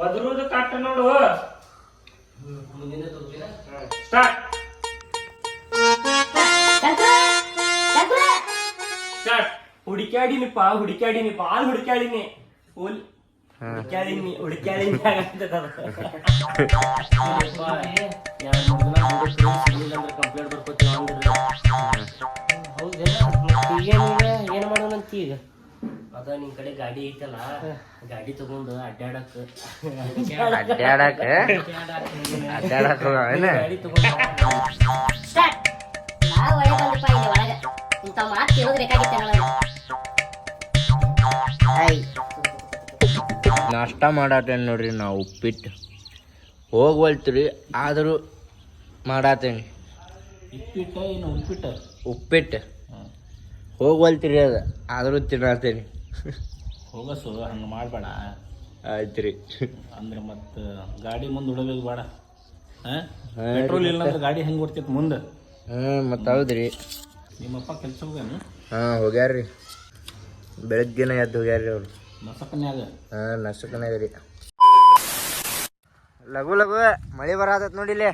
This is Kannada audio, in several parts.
ಒದರುದು ಕಟ್ಟ ನೋಡು. ಸ್ಟಾರ್ಟ್. ಸ್ಟಾರ್ಟ್. ಹುಡುಕ್ಯಾಡಿನಿಪ್ಪ ಹುಡುಕ್ಯಾಡಿನಿ ಬಾಳ್ ಹುಡುಕ್ಯಾಡಿನಿ ಫುಲ್ ಹುಡುಕ್ಯಾಡಿನಿ ಹುಡುಕ್ಯಾಡಿನಿ ಕಂಪ್ಲೇಂಟ್ ಬರ್ಕೋತೀವಿ ಹೌದೇನ? ಏನ್ ಮಾಡೋಣಂತ ಈಗ? ಅದ ನಿನ್ ಕಡೆ ಗಾಡಿ ಐತಲ್ಲ ಗಾಡಿ ತಗೊಂಡು ಅಡ್ಡಾಡಕ್ ಅಡ್ಡಾಡಕ್ ಅಡ್ಡಾಡಕ್ ಗಾಡಿ ತಗೊಂಡು ಇಂಥ ಮಾತು ನಾಷ್ಟ ಮಾಡತ್ತೇನೆ ನೋಡ್ರಿ ನಾವು ಉಪ್ಪಿಟ್ಟು. ಹೋಗ್ವಲ್ತ್ರಿ ಆದರೂ ಮಾಡತ್ತೇನೆ ಉಪ್ಪಿಟ್ಟು ಏನು ಉಪ್ಪಿಟ್ಟ? ಉಪ್ಪಿಟ್ಟು. ಹೋಗ್ವಲ್ತೀರಿ ಅದು ಆದರೂ ತಿನ್ನತೇನಿ ಹೋಗಸು ಹಂಗೆ ಮಾಡಬೇಡ. ಆಯ್ತು ರೀ ಅಂದ್ರೆ ಮತ್ತೆ ಗಾಡಿ ಮುಂದೆ ಉಡಬೇಕು ಬೇಡ. ಹಾಂ? ಪೆಟ್ರೋಲ್ ಇಲ್ಲ ಅಂದ್ರೆ ಗಾಡಿ ಹೆಂಗೆ ಓಡ್ತೈತೆ ಮುಂದೆ? ಹ್ಞೂ ಮತ್ತು ಹೌದ್ರಿ. ನಿಮ್ಮಪ್ಪ ಕೆಲಸ ಹೋಗ್ಯಾನ? ಹಾಂ ಹೋಗ್ಯಾರ್ರಿ. ಬೆಳಗ್ಗೆನ ಎದ್ದು ಹೋಗ್ಯಾರ್ರಿ ಅವ್ರು. ನಸಕನ್ಯಾಗ ಹಾಂ ನಸಕನ್ಯಾಗ ರೀ. ಲಘು ಲಘು ಮಳೆ ಬರತೈತೆ ನೋಡಿಲ್ಲೇ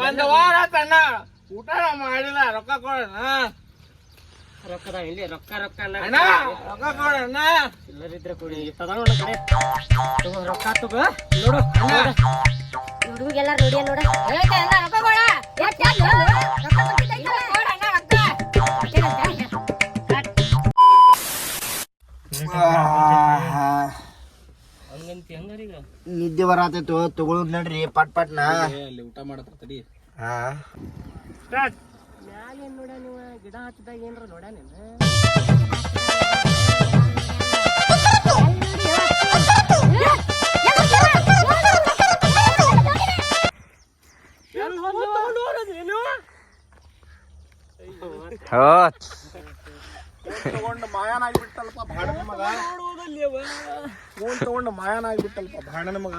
ಒಂದು ವಾರ ತನ್ನ ಊಟ ಮಾಡಿಲ್ಲ ರೊಕ್ಕ ಕೊಡೋಣ ರೊಕ್ಕದ ಇಲ್ಲಿ ರೊಕ್ಕ ರೊಕ್ಕ ಅಣ್ಣ ರೊಕ್ಕ ಕೊಡಿ ಕಡೆ ತಗೋ ರೊಕ್ಕ ತಗೋ. ನೋಡು ಹುಡುಗೆಲ್ಲ ನೋಡಿ. ನೋಡ. ರೊಕ್ಕ ಕೊಡ. ರೊಕ್ಕ ನಿದ್ದೆ ಬರತೈತು ತಗೊಳ್ ನಡ್ರಿ ಪಟ್ ಪಟ್ನ. ಅಲ್ಲಿ ಊಟ ಮಾಡತ್ತ ತಡಿ ಹಾ. ಸ್ಟಾರ್ಟ್ ಮ್ಯಾಲೆ ನೋಡ ನೀವು? ಗಿಡ ಹಚ್ಚಿದಾಗ ಏನ್ರ ನೋಡ ತಗೊಂಡು ಹೋತ್ ತಗೊಂಡು ಮಾಯನಾಗ್ಬಿಟ್ಟಲ್ಪ ಭಾಡನ ಮಗ. ಫೋನ್ ತಗೊಂಡು ಮಾಯನಾಗ್ಬಿಟ್ಟಲ್ಪ ಭಾಡನ ಮಗ.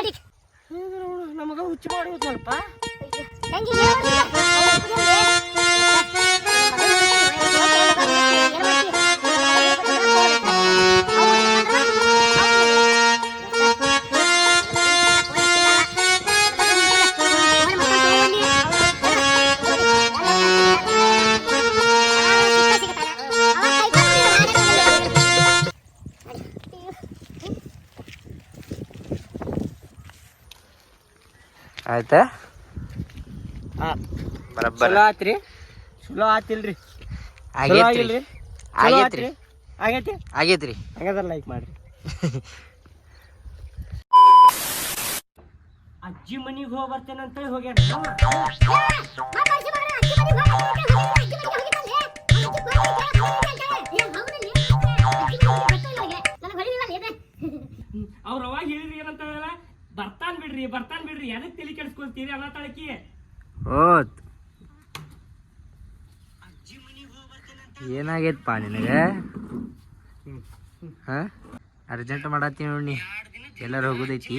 ನೋಡಿ. ನಮಗ ಹುಚ್ಚು ಮಾಡುವುದಲ್ಪ ತಂಗಿ ಆಯ್ತಾ? ಚಲೋ ಆತ್ರಿ. ಚಲೋ ಆತಿಲ್ರಿ. ಆಗೈತ್ರಿ. ಆಗೇತ್ರಿ? ಆಗೈತಿ? ಆಗೇತ್ರಿ. ಹಂಗಾದ್ರೆ ಲೈಕ್ ಮಾಡ್ರಿ. ಅಜ್ಜಿ ಮನಿಗೆ ಹೋಗಿ ಬರ್ತೇನೆ. ಅಂತ ಹೋಗ್ಯಾನ ಬರ್ತಾನ್ ಬಿಡ್ರಿ ಎದಕ್ ತಲೆ ಕೆಡಿಸ್ಕೊಳ್ತೀರಿ ಅಲ್ಲ ತಳಕಿ? ಹೋತ್. ಏನಾಗೈತಪ್ಪ ನಿನಗೆ? ಹಾ? ಅರ್ಜೆಂಟ್ ಮಾಡತ್ತೀನಿ ನೋಡಿ ಎಲ್ಲರೂ ಹೋಗೋದೈತಿ.